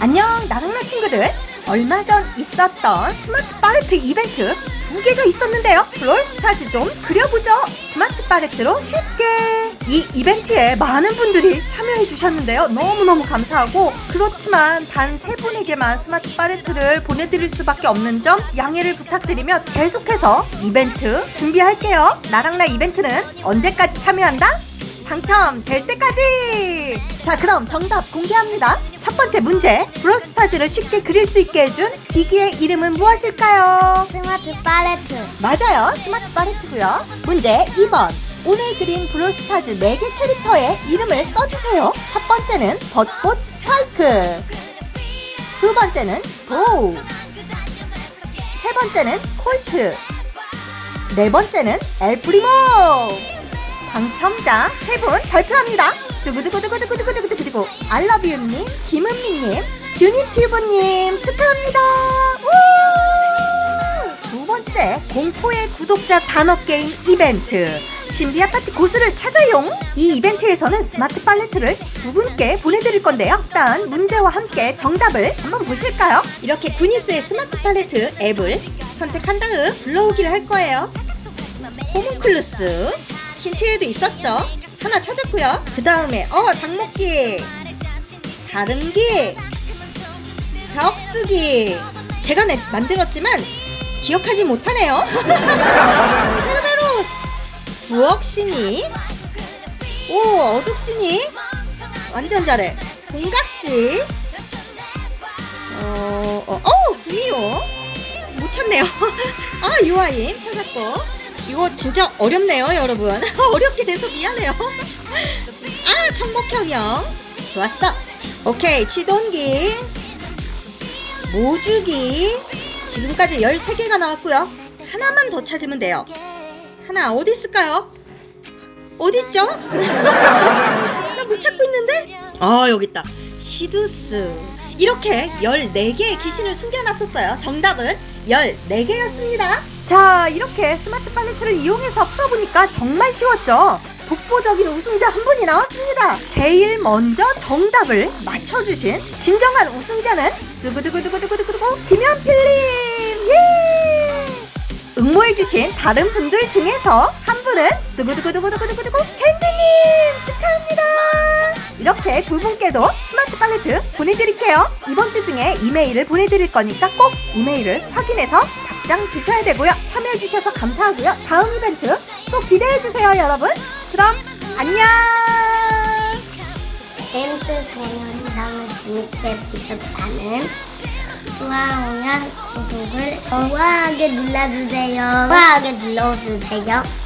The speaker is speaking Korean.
안녕 나랑나 친구들 얼마 전 있었던 스마트 팔레트 이벤트 두 개가 있었는데요 브롤스타즈 좀 그려보죠 스마트 팔레트로 쉽게 이 이벤트에 많은 분들이 참여해 주셨는데요 너무너무 감사하고 그렇지만 단 세 분에게만 스마트 팔레트를 보내드릴 수밖에 없는 점 양해를 부탁드리며 계속해서 이벤트 준비할게요 나랑나 이벤트는 언제까지 참여한다? 당첨될 때까지! 자, 그럼 정답 공개합니다. 첫 번째 문제. 브로스타즈를 쉽게 그릴 수 있게 해준 기기의 이름은 무엇일까요? 스마트 팔레트 맞아요. 스마트 팔레트고요. 문제 2번. 오늘 그린 브로스타즈 4개 캐릭터의 이름을 써주세요. 첫 번째는 벚꽃 스파이크. 두 번째는 보우. 세 번째는 콜트. 네 번째는 엘프리모. 당첨자 세 분 발표합니다. 두구두구두구두구두구두구두구 알러뷰님, 김은미님, 주니튜브님 축하합니다. 우! 두 번째 공포의 구독자 단어 게임 이벤트. 신비 아 파티 고수를 찾아용! 이 이벤트에서는 스마트 팔레트를 두 분께 보내드릴 건데요. 일단 문제와 함께 정답을 한번 보실까요? 이렇게 구니스의 스마트 팔레트 앱을 선택한 다음 불러오기를 할 거예요. 호문클루스 힌트에도 있었죠? 하나 찾았고요. 그 다음에 어 장목기. 다름기. 벽쓰기. 제가 내, 만들었지만 기억하지 못하네요. 세르베로스. 부엌신이. 오 어둑신이. 완전 잘해. 공각시. 어, 어, 어, 미요. 못 찾네요. 아 유아인 찾았고 이거 진짜 어렵네요 여러분. 어렵게 돼서 미안해요. 아 청목형형 좋았어. 오케이 치동기 모주기. 지금까지 13개가 나왔고요. 하나만 더 찾으면 돼요. 하나 어디 있을까요? 어디 있죠? 나 못 찾고 있는데? 아 여기 있다. 시두스. 이렇게 14개의 귀신을 숨겨놨었어요. 정답은 14개였습니다. 자 이렇게 스마트 팔레트를 이용해서 풀어보니까 정말 쉬웠죠? 독보적인 우승자 한 분이 나왔습니다. 제일 먼저 정답을 맞춰주신 진정한 우승자는 두구두구두구두구두구 김현필님! 예! 응모해주신 다른 분들 중에서 한 분은 두구두구두구두구두구 캔디님! 축하합니다. 이렇게 두 분께도 스마트 팔레트 보내드릴게요. 이번 주 중에 이메일을 보내드릴 거니까 꼭 이메일을 확인해서 답장 주셔야 되고요. 참여해주셔서 감사하고요. 다음 이벤트 또 기대해주세요, 여러분. 그럼 안녕. 댄스 동영상을 재밌게 보셨다는 좋아요와 구독을 우아하게 눌러주세요. 우아하게 눌러주세요.